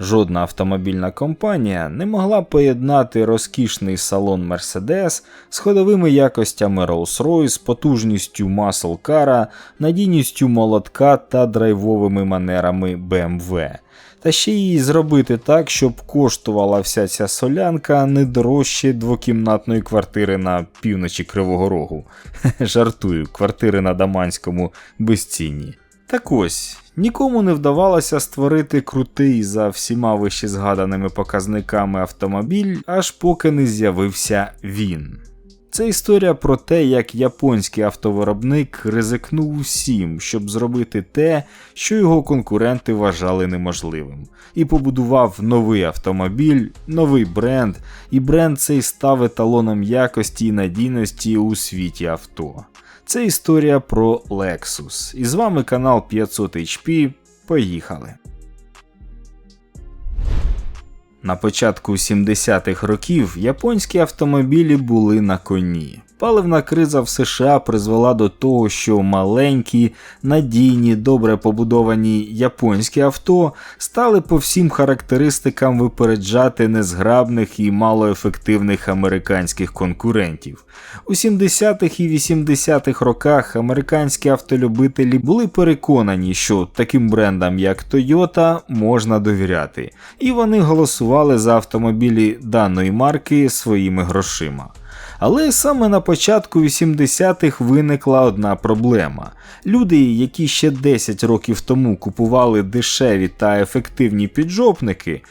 Жодна автомобільна компанія не могла поєднати розкішний салон Mercedes з ходовими якостями Rolls-Royce, потужністю Car, надійністю молотка та драйвовими манерами BMW. Та ще й зробити так, щоб коштувала вся ця солянка не дорожче двокімнатної квартири на півночі Кривого Рогу. Жартую, квартири на Даманському безцінні. Так ось, нікому не вдавалося створити крутий за всіма вище згаданими показниками автомобіль, аж поки не з'явився він. Це історія про те, як японський автовиробник ризикнув усім, щоб зробити те, що його конкуренти вважали неможливим, і побудував новий автомобіль, новий бренд, і бренд цей став еталоном якості і надійності у світі авто. Це історія про Lexus. І з вами канал 500 HP. Поїхали. На початку 70-х років японські автомобілі були на коні. Паливна криза в США призвела до того, що маленькі, надійні, добре побудовані японські авто стали по всім характеристикам випереджати незграбних і малоефективних американських конкурентів. У 70-х і 80-х роках американські автолюбителі були переконані, що таким брендам, як Toyota, можна довіряти, і вони голосували за автомобілі даної марки своїми грошима. Але саме на початку 80-х виникла одна проблема. Люди, які ще 10 років тому купували дешеві та ефективні піджопники,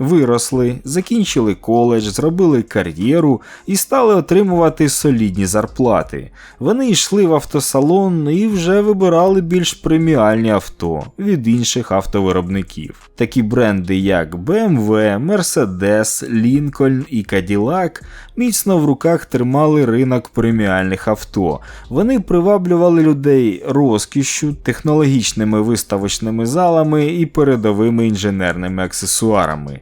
виросли, закінчили коледж, зробили кар'єру і стали отримувати солідні зарплати. Вони йшли в автосалон і вже вибирали більш преміальні авто від інших автовиробників. Такі бренди, як BMW, Mercedes, Lincoln і Cadillac міцно в руках тримали ринок преміальних авто. Вони приваблювали людей розкішшю, технологічними виставочними залами і передовими інженерними аксесуарами.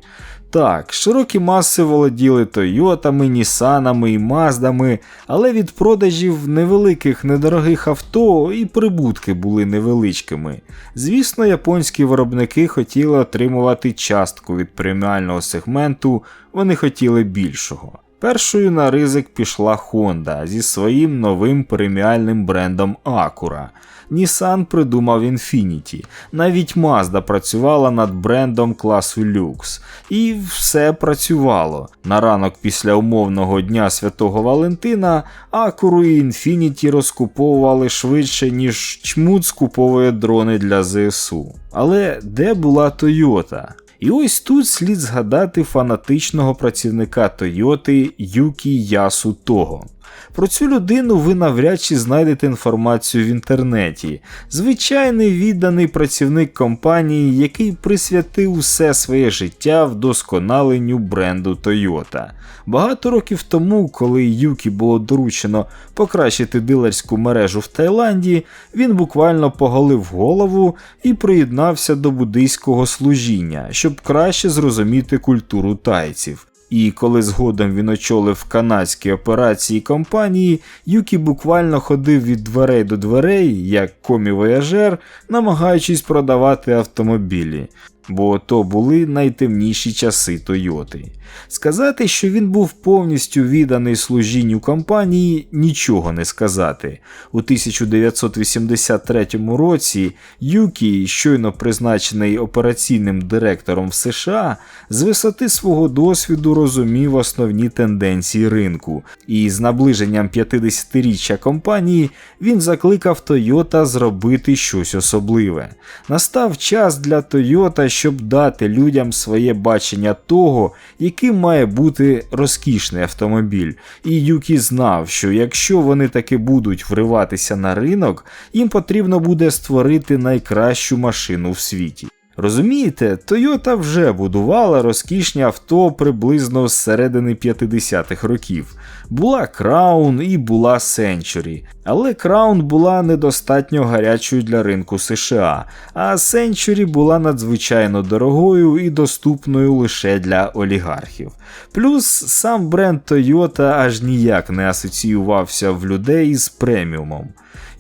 Так, широкі маси володіли Тойотами, Нісанами і Маздами, але від продажів невеликих недорогих авто і прибутки були невеличкими. Звісно, японські виробники хотіли отримувати частку від преміального сегменту, вони хотіли більшого. Першою на ризик пішла Honda зі своїм новим преміальним брендом Acura. Nissan придумав Infiniti, навіть Mazda працювала над брендом класу Lux. І все працювало. На ранок після умовного дня Святого Валентина Acura і Infiniti розкуповували швидше, ніж чмут скуповує дрони для ЗСУ. Але де була Toyota? І ось тут слід згадати фанатичного працівника Тойоти Юкі Ясу Того. Про цю людину ви навряд чи знайдете інформацію в інтернеті. Звичайний відданий працівник компанії, який присвятив усе своє життя вдосконаленню бренду Toyota. Багато років тому, коли Юкі було доручено покращити дилерську мережу в Таїланді, він буквально поголив голову і приєднався до буддийського служіння, щоб краще зрозуміти культуру тайців. І коли згодом він очолив канадські операції компанії, Юкі буквально ходив від дверей до дверей, як комі-вояжер, намагаючись продавати автомобілі бо то були найтемніші часи Тойоти. Сказати, що він був повністю відданий служінню компанії, нічого не сказати. У 1983 році Юкі, щойно призначений операційним директором в США, з висоти свого досвіду розумів основні тенденції ринку, і з наближенням 50-річчя компанії він закликав Toyota зробити щось особливе. Настав час для Toyota, щоб дати людям своє бачення того, яким має бути розкішний автомобіль. І Юкі знав, що якщо вони таки будуть вриватися на ринок, їм потрібно буде створити найкращу машину в світі. Розумієте, Toyota вже будувала розкішні авто приблизно з середини 50-х років. Була Crown і була Century. Але Crown була недостатньо гарячою для ринку США, а Century була надзвичайно дорогою і доступною лише для олігархів. Плюс сам бренд Toyota аж ніяк не асоціювався в людей з преміумом.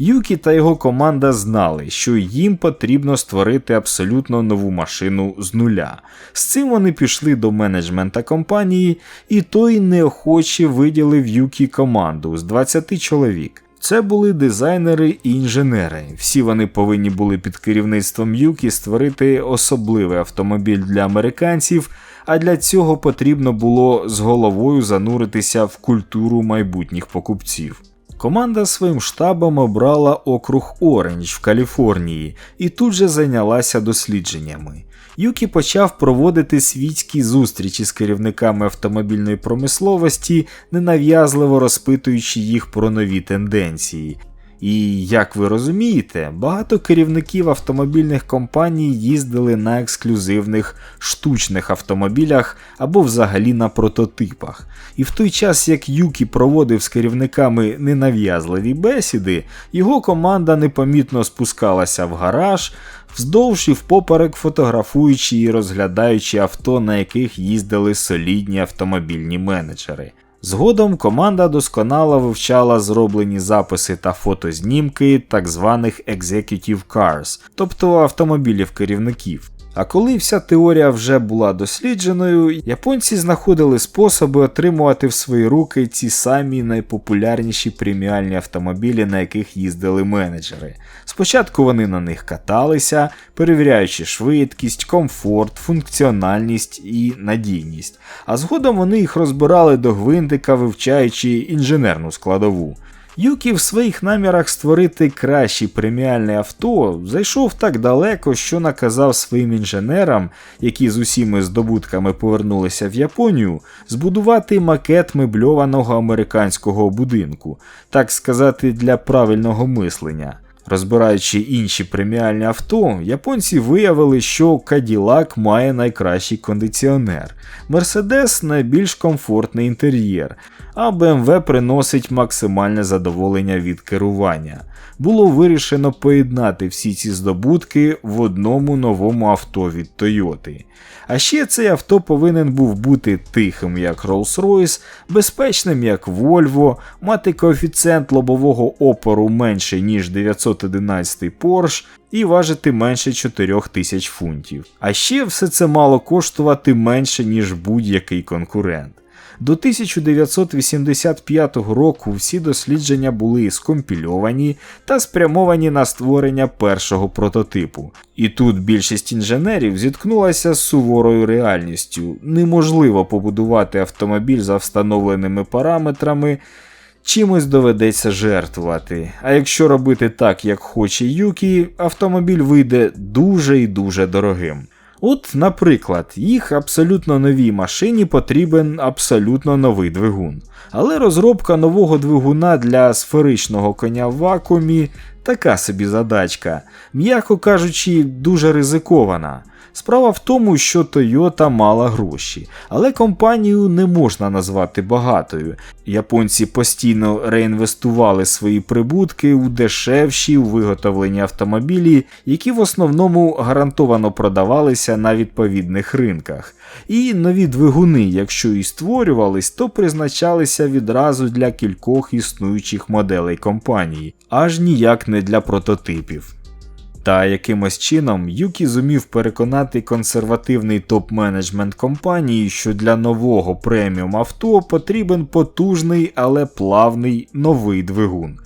Юкі та його команда знали, що їм потрібно створити абсолютно нову машину з нуля. З цим вони пішли до менеджмента компанії, і той неохоче виділив Юкі команду з 20 чоловік. Це були дизайнери і інженери. Всі вони повинні були під керівництвом Юкі створити особливий автомобіль для американців, а для цього потрібно було з головою зануритися в культуру майбутніх покупців. Команда своїм штабом обрала округ Оранж в Каліфорнії і тут же зайнялася дослідженнями. Юкі почав проводити світські зустрічі з керівниками автомобільної промисловості, ненав'язливо розпитуючи їх про нові тенденції. І як ви розумієте, багато керівників автомобільних компаній їздили на ексклюзивних штучних автомобілях або взагалі на прототипах. І в той час, як Юкі проводив з керівниками ненав'язливі бесіди, його команда непомітно спускалася в гараж, вздовж і впоперек фотографуючи і розглядаючи авто, на яких їздили солідні автомобільні менеджери. Згодом команда досконало вивчала зроблені записи та фотознімки так званих Executive Cars, тобто автомобілів керівників. А коли вся теорія вже була дослідженою, японці знаходили способи отримувати в свої руки ці самі найпопулярніші преміальні автомобілі, на яких їздили менеджери. Спочатку вони на них каталися, перевіряючи швидкість, комфорт, функціональність і надійність, а згодом вони їх розбирали до гвинтика, вивчаючи інженерну складову. Юкі в своїх намірах створити кращі преміальне авто зайшов так далеко, що наказав своїм інженерам, які з усіми здобутками повернулися в Японію, збудувати макет мебльованого американського будинку, так сказати, для правильного мислення. Розбираючи інші преміальні авто, японці виявили, що Cadillac має найкращий кондиціонер, Mercedes найбільш комфортний інтер'єр, а BMW приносить максимальне задоволення від керування. Було вирішено поєднати всі ці здобутки в одному новому авто від Toyota. А ще цей авто повинен був бути тихим, як Rolls-Royce, безпечним, як Volvo, мати коефіцієнт лобового опору менше, ніж 911 Porsche, і важити менше 4000 фунтів. А ще все це мало коштувати менше, ніж будь-який конкурент. До 1985 року всі дослідження були скомпільовані та спрямовані на створення першого прототипу. І тут більшість інженерів зіткнулася з суворою реальністю. Неможливо побудувати автомобіль за встановленими параметрами. Чимось доведеться жертвувати. А якщо робити так, як хоче Юкі, автомобіль вийде дуже і дуже дорогим. От, наприклад, їх абсолютно новій машині потрібен абсолютно новий двигун. Але розробка нового двигуна для сферичного коня в вакуумі така собі задачка, м'яко кажучи, дуже ризикована. Справа в тому, що Toyota мала гроші, але компанію не можна назвати багатою. Японці постійно реінвестували свої прибутки у дешевші виготовлені автомобілі, які в основному гарантовано продавалися на відповідних ринках. І нові двигуни, якщо і створювались, то призначалися відразу для кількох існуючих моделей компанії, аж ніяк не для прототипів. Та якимось чином Юкі зумів переконати консервативний топ-менеджмент компанії, що для нового преміум авто потрібен потужний, але плавний новий двигун.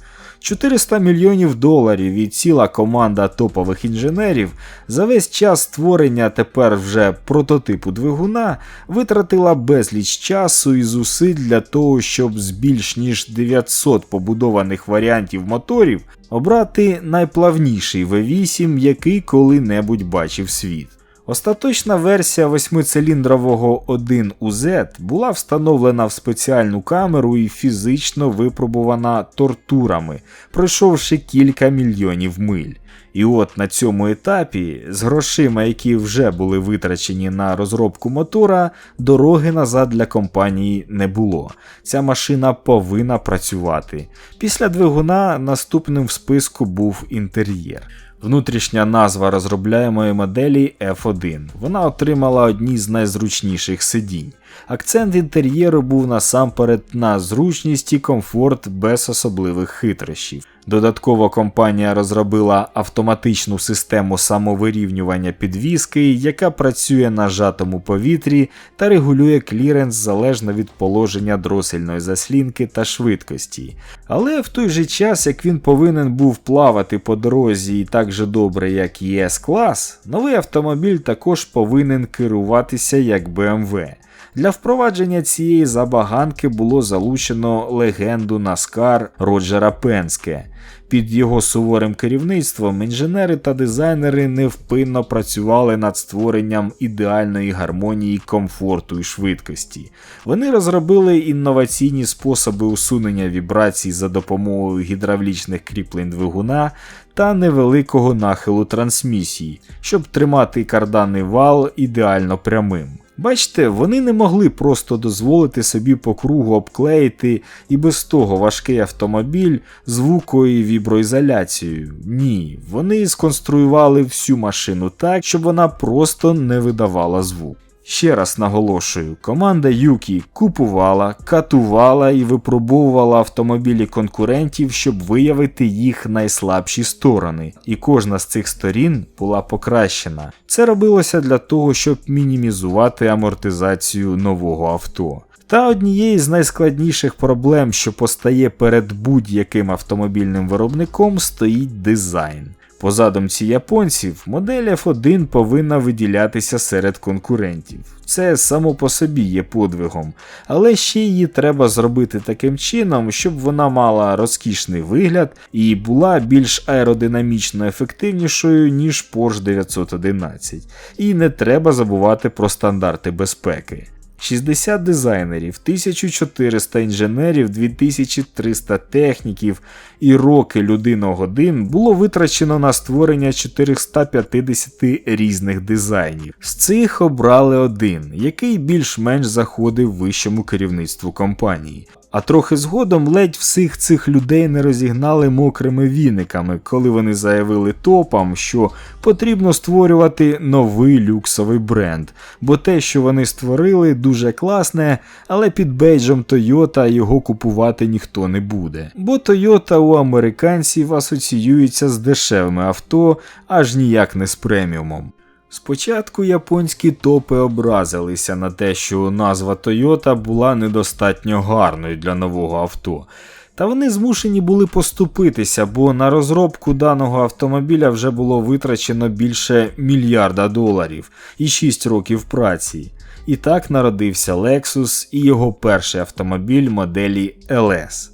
400 мільйонів доларів і ціла команда топових інженерів за весь час створення тепер вже прототипу двигуна витратила безліч часу і зусиль для того, щоб з більш ніж 900 побудованих варіантів моторів обрати найплавніший V8, який коли-небудь бачив світ. Остаточна версія восьмициліндрового 1UZ була встановлена в спеціальну камеру і фізично випробувана тортурами, пройшовши кілька мільйонів миль. І от на цьому етапі, з грошима, які вже були витрачені на розробку мотора, дороги назад для компанії не було. Ця машина повинна працювати. Після двигуна наступним в списку був інтер'єр. Внутрішня назва розробляємої моделі F1. Вона отримала одні з найзручніших сидінь. Акцент інтер'єру був насамперед на зручність і комфорт без особливих хитрощів. Додатково компанія розробила автоматичну систему самовирівнювання підвіски, яка працює на жатому повітрі та регулює кліренс залежно від положення дросельної заслінки та швидкості. Але в той же час, як він повинен був плавати по дорозі і так же добре, як і S-клас, новий автомобіль також повинен керуватися як BMW. Для впровадження цієї забаганки було залучено легенду Наскар Роджера Пенске. Під його суворим керівництвом інженери та дизайнери невпинно працювали над створенням ідеальної гармонії комфорту і швидкості. Вони розробили інноваційні способи усунення вібрацій за допомогою гідравлічних кріплень двигуна та невеликого нахилу трансмісії, щоб тримати карданний вал ідеально прямим. Бачите, вони не могли просто дозволити собі по кругу обклеїти і без того важкий автомобіль звукою віброізоляцією. Ні, вони сконструювали всю машину так, щоб вона просто не видавала звук. Ще раз наголошую, команда Юкі купувала, катувала і випробовувала автомобілі конкурентів, щоб виявити їх найслабші сторони, і кожна з цих сторін була покращена. Це робилося для того, щоб мінімізувати амортизацію нового авто. Та однією з найскладніших проблем, що постає перед будь-яким автомобільним виробником, стоїть дизайн. По задумці японців, модель F1 повинна виділятися серед конкурентів. Це само по собі є подвигом, але ще її треба зробити таким чином, щоб вона мала розкішний вигляд і була більш аеродинамічно ефективнішою, ніж Porsche 911. І не треба забувати про стандарти безпеки. 60 дизайнерів, 1400 інженерів, 2300 техніків і роки людиногодин було витрачено на створення 450 різних дизайнів. З цих обрали один, який більш-менш заходив вищому керівництву компанії. А трохи згодом ледь всіх цих людей не розігнали мокрими віниками, коли вони заявили топам, що потрібно створювати новий люксовий бренд, бо те, що вони створили, дуже класне, але під бейджем Toyota його купувати ніхто не буде. Бо Toyota у американців асоціюється з дешевими авто, аж ніяк не з преміумом. Спочатку японські топи образилися на те, що назва Toyota була недостатньо гарною для нового авто. Та вони змушені були поступитися, бо на розробку даного автомобіля вже було витрачено більше мільярда доларів і 6 років праці. І так народився Lexus і його перший автомобіль моделі LS.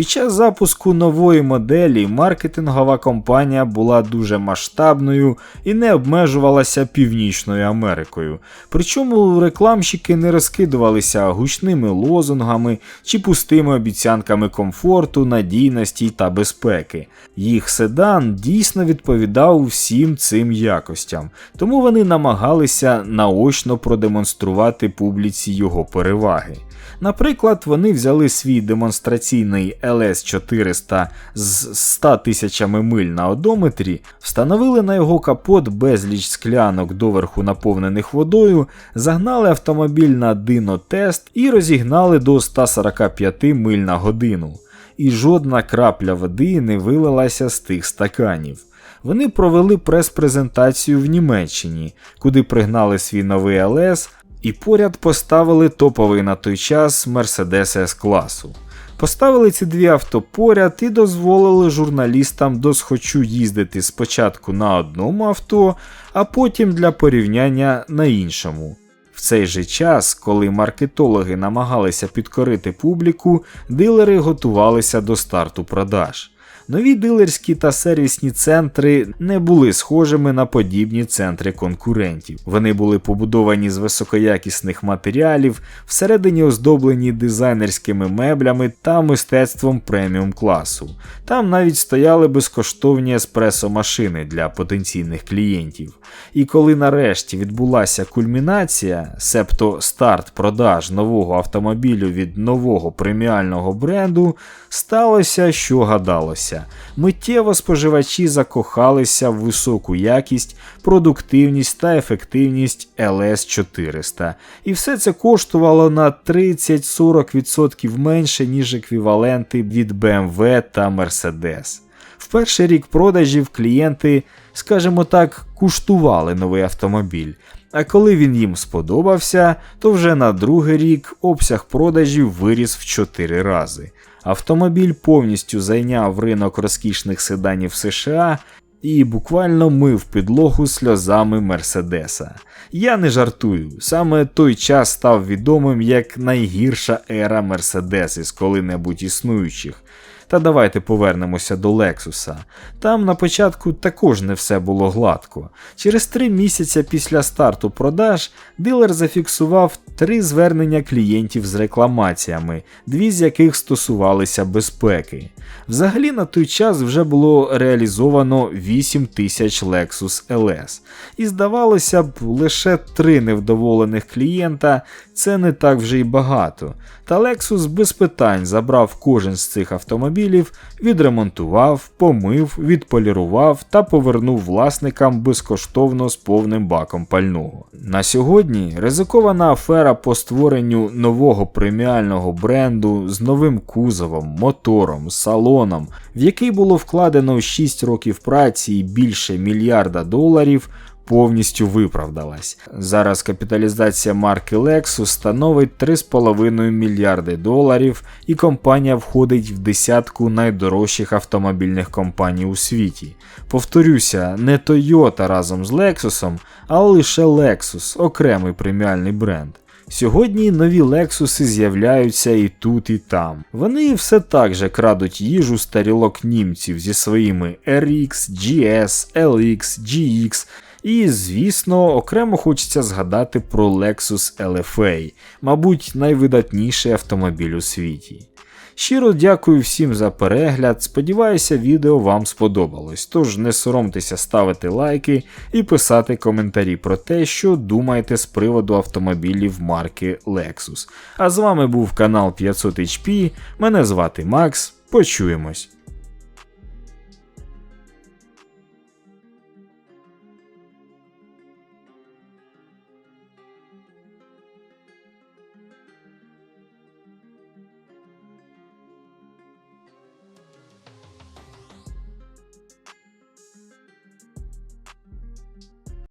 Під час запуску нової моделі маркетингова компанія була дуже масштабною і не обмежувалася Північною Америкою. Причому рекламщики не розкидувалися гучними лозунгами чи пустими обіцянками комфорту, надійності та безпеки. Їх седан дійсно відповідав всім цим якостям, тому вони намагалися наочно продемонструвати публіці його переваги. Наприклад, вони взяли свій демонстраційний LS400 з 100 тисячами миль на одометрі, встановили на його капот безліч склянок доверху наповнених водою, загнали автомобіль на дино-тест і розігнали до 145 миль на годину. І жодна крапля води не вилилася з тих стаканів. Вони провели прес-презентацію в Німеччині, куди пригнали свій новий LS, і поряд поставили топовий на той час Mercedes S класу. Поставили ці дві авто поряд і дозволили журналістам досхочу їздити спочатку на одному авто, а потім для порівняння на іншому. В цей же час, коли маркетологи намагалися підкорити публіку, дилери готувалися до старту продаж. Нові дилерські та сервісні центри не були схожими на подібні центри конкурентів. Вони були побудовані з високоякісних матеріалів, всередині оздоблені дизайнерськими меблями та мистецтвом преміум класу. Там навіть стояли безкоштовні еспресо-машини для потенційних клієнтів. І коли нарешті відбулася кульмінація, себто старт продаж нового автомобілю від нового преміального бренду, сталося, що гадалося. Миттєво споживачі закохалися в високу якість, продуктивність та ефективність LS 400. І все це коштувало на 30-40% менше, ніж еквіваленти від BMW та Mercedes. В перший рік продажів клієнти, скажімо так, куштували новий автомобіль. А коли він їм сподобався, то вже на другий рік обсяг продажів виріс в 4 рази. Автомобіль повністю зайняв ринок розкішних седанів США і буквально мив підлогу сльозами Мерседеса. Я не жартую, саме той час став відомим як найгірша ера Мерседес із коли-небудь існуючих. Та давайте повернемося до Лексуса. Там на початку також не все було гладко. Через три місяці після старту продаж дилер зафіксував три звернення клієнтів з рекламаціями, дві з яких стосувалися безпеки. Взагалі на той час вже було реалізовано 8 тисяч Lexus LS. І здавалося б, лише три невдоволених клієнта це не так вже й багато. Та Lexus без питань забрав кожен з цих автомобілів, відремонтував, помив, відполірував та повернув власникам безкоштовно з повним баком пального. На сьогодні ризикована афера по створенню нового преміального бренду з новим кузовом, мотором, салоном, в який було вкладено 6 років праці і більше мільярда доларів повністю виправдалась. Зараз капіталізація марки Lexus становить 3,5 мільярди доларів, і компанія входить в десятку найдорожчих автомобільних компаній у світі. Повторюся, не Toyota разом з Lexus, а лише Lexus, окремий преміальний бренд. Сьогодні нові Лексуси з'являються і тут, і там. Вони все так же крадуть їжу з тарілок німців зі своїми RX, GS, LX, GX. І, звісно, окремо хочеться згадати про Lexus LFA, мабуть, найвидатніший автомобіль у світі. Щиро дякую всім за перегляд. Сподіваюся, відео вам сподобалось. Тож не соромтеся ставити лайки і писати коментарі про те, що думаєте з приводу автомобілів марки Lexus. А з вами був канал 500 HP. Мене звати Макс. Почуємось.